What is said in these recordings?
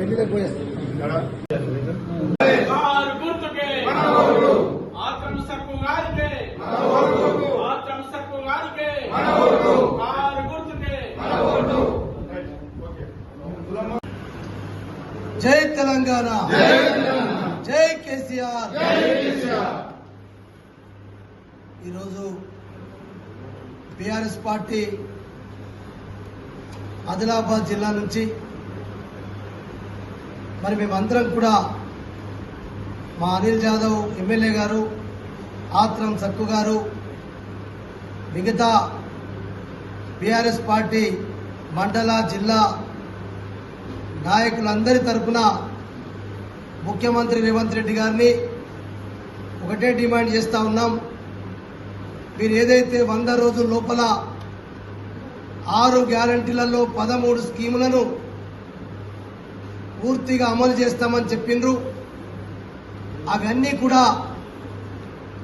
పెళ్ళిలోకి జై తెలంగాణ. జై కేసీఆర్. ఈరోజు బీఆర్ఎస్ పార్టీ ఆదిలాబాద్ జిల్లా నుంచి మరి మేమందరం కూడా మా అనిల్ జాదవ్ ఎమ్మెల్యే గారు ఆత్రం సక్కు గారు మిగతా బీఆర్ఎస్ పార్టీ మండల జిల్లా నాయకులందరి తరపున ముఖ్యమంత్రి రేవంత్ రెడ్డి గారిని ఒకటే డిమాండ్ చేస్తూ ఉన్నాం. మీరు ఏదైతే వంద రోజుల లోపల ఆరు గ్యారంటీలలో పదమూడు స్కీములను పూర్తిగా అమలు చేస్తామని చెప్పిండ్రు. అవన్నీ కూడా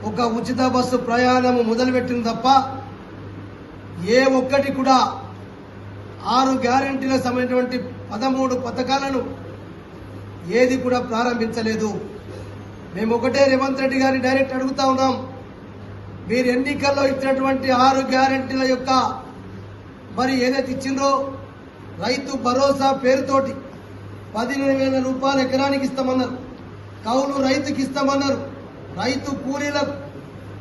ఒక ఉచిత బస్సు ప్రయాణము మొదలుపెట్టింది తప్ప ఏ ఒక్కటి కూడా ఆరు గ్యారంటీల సమయటువంటి పదమూడు పథకాలను ఏది కూడా ప్రారంభించలేదు. మేము ఒకటే రేవంత్ రెడ్డి గారిని డైరెక్ట్ అడుగుతా ఉన్నాం. మీరు ఎన్నికల్లో ఇచ్చినటువంటి ఆరు గ్యారంటీల యొక్క మరి ఏదైతే ఇచ్చిందో రైతు భరోసా పేరుతోటి పదిహేను వేల రూపాయలు ఎకరానికి ఇస్తామన్నారు. కౌలు రైతుకి ఇస్తామన్నారు. రైతు కూలీలకు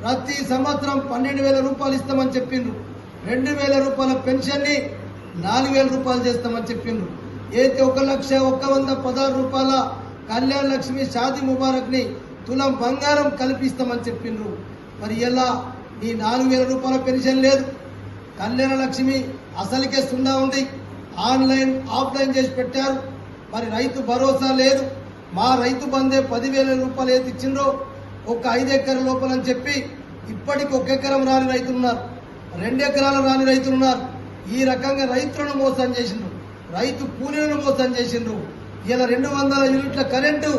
ప్రతి సంవత్సరం పన్నెండు వేల రూపాయలు ఇస్తామని చెప్పిండ్రు. రెండు వేల రూపాయల పెన్షన్ని నాలుగు వేల రూపాయలు చేస్తామని చెప్పిండ్రు. అయితే ఒక లక్ష ఒక వంద పదహారు రూపాయల కళ్యాణ లక్ష్మి షాది ముబారక్ని తులం బంగారం కల్పిస్తామని చెప్పిండ్రు. మరి ఎలా? ఈ నాలుగు వేల రూపాయల పెన్షన్ లేదు. కళ్యాణ లక్ష్మి అసలుకే సున్నా ఉంది. ఆన్లైన్ ఆఫ్లైన్ చేసి పెట్టారు. మరి రైతు భరోసా లేదు. మా రైతు బందే పదివేల రూపాయలు ఏది ఇచ్చిండ్రో ఒక ఐదు లోపల లోపలని చెప్పి ఇప్పటికి ఒక ఎకరం రాని రైతులున్నారు. రెండు ఎకరాలు రాని రైతులున్నారు. ఈ రకంగా రైతులను మోసం చేసిండ్రు. రైతు కూలీలను మోసం చేసిండ్రు. ఇలా రెండు వందల యూనిట్ల కరెంటు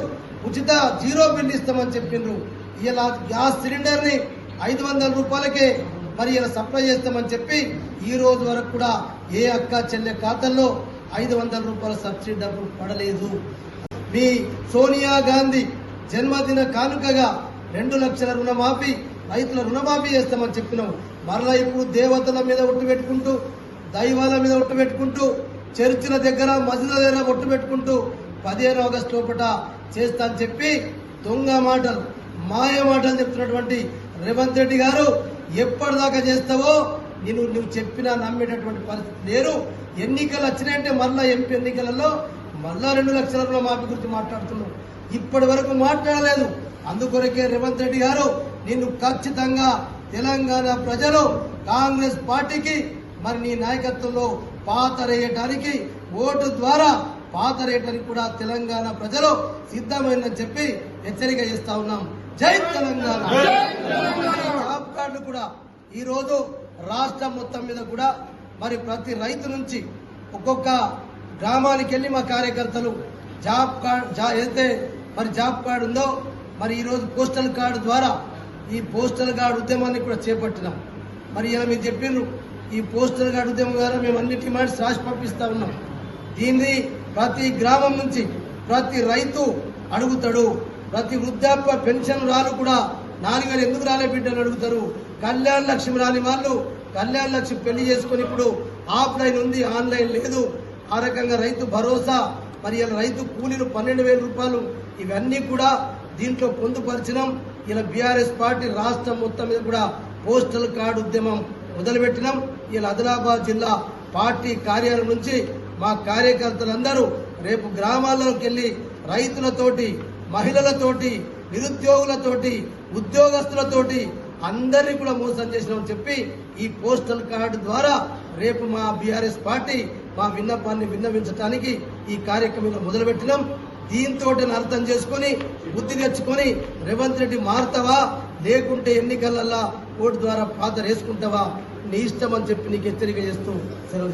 ఉచిత జీరో బిల్ ఇస్తామని చెప్పిండ్రు. ఇలా గ్యాస్ సిలిండర్ని ఐదు వందల రూపాయలకే మరి ఇలా సప్లై చేస్తామని చెప్పి ఈ రోజు వరకు కూడా ఏ అక్క చెల్లె ఖాతాల్లో ఐదు వందల రూపాయల సబ్సిడీ డబ్బులు పడలేదు. మీ సోనియా గాంధీ జన్మదిన కానుకగా రెండు లక్షల రుణమాఫీ రైతుల రుణమాఫీ చేస్తామని చెప్పినాం. మరలా ఇప్పుడు దేవతల మీద ఒట్టు పెట్టుకుంటూ దైవాల మీద ఒట్టు పెట్టుకుంటూ చర్చిల దగ్గర మసీదుల దగ్గర ఒట్టు పెట్టుకుంటూ పదిహేను ఆగస్టు లోపల చేస్తా అని చెప్పి దొంగ మాటలు మాయ మాటలు చెప్తున్నటువంటి రేవంత్ రెడ్డి గారు ఎప్పటిదాకా చేస్తావో నేను నువ్వు చెప్పినా నమ్మేటటువంటి పరిస్థితి లేరు ఎన్నికలు వచ్చినాయంటే మళ్ళా ఎంపీ ఎన్నికలలో మళ్ళా రెండు లక్షల రుణ మాఫీ గురించి మాట్లాడుతున్నావు. ఇప్పటి వరకు మాట్లాడలేదు. అందుకొరకే రేవంత్ రెడ్డి గారు నిన్ను ఖచ్చితంగా తెలంగాణ ప్రజలు కాంగ్రెస్ పార్టీకి మరి నీ నాయకత్వంలో పాతరేయటానికి ఓటు ద్వారా పాతరేయటానికి కూడా తెలంగాణ ప్రజలు సిద్ధమైందని చెప్పి హెచ్చరిక చేస్తా ఉన్నాం. జై తెలంగాణ! జాబ్ కార్డు కూడా ఈ రోజు రాష్ట్రం మొత్తం మీద కూడా మరి ప్రతి రైతు నుంచి ఒక్కొక్క గ్రామానికి వెళ్ళి మా కార్యకర్తలు జాబ్ కార్డ్ జా ఏదైతే మరి జాబ్ కార్డు ఉందో మరి ఈరోజు పోస్టల్ కార్డు ద్వారా ఈ పోస్టల్ కార్డు ఉద్యమాన్ని కూడా చేపట్టినాం. మరి ఇలా మీరు చెప్పిండ్రు ఈ పోస్టల్ కార్డు ఉద్యమం ద్వారా మేము అన్ని డిమాండ్స్ రాసి పంపిస్తూ ఉన్నాం. దీన్ని ప్రతి గ్రామం నుంచి ప్రతి రైతు అడుగుతాడు. ప్రతి వృద్ధాప్య పెన్షన్ రాలు కూడా నాలుగు ఎందుకు రాలే బిడ్డలు అడుగుతారు? కళ్యాణ లక్ష్మి రాని వాళ్ళు కళ్యాణ లక్ష్మి పెళ్ళి చేసుకుని ఇప్పుడు ఆఫ్లైన్ ఉంది ఆన్లైన్ లేదు. ఆ రకంగా రైతు భరోసా మరి ఇలా రైతు కూలీలు పన్నెండు వేల రూపాయలు ఇవన్నీ కూడా దీంట్లో పొందుపరిచినాం. ఇలా బీఆర్ఎస్ పార్టీ రాష్ట్రం మొత్తం మీద కూడా పోస్టల్ కార్డు ఉద్యమం మొదలుపెట్టినాం. ఇలా ఆదిలాబాద్ జిల్లా పార్టీ కార్యాలయం నుంచి మా కార్యకర్తలందరూ రేపు గ్రామాల్లోకి వెళ్ళి రైతులతోటి మహిళలతోటి నిరుద్యోగులతోటి ఉద్యోగస్తులతోటి అందరినీ కూడా మోసం చేసినామని చెప్పి ఈ పోస్టల్ కార్డు ద్వారా రేపు మా బీఆర్ఎస్ పార్టీ మా విన్నపాన్ని విన్నవించడానికి ఈ కార్యక్రమంలో మొదలుపెట్టినాం. దీంతో అర్థం చేసుకొని బుద్ధి తెచ్చుకొని రేవంత్ రెడ్డి మారుతావా? లేకుంటే ఎన్నికలల్లా ఓటు ద్వారా పాత వేసుకుంటావా నీ ఇష్టం అని చెప్పి నీకు హెచ్చరిక చేస్తూ సెలవు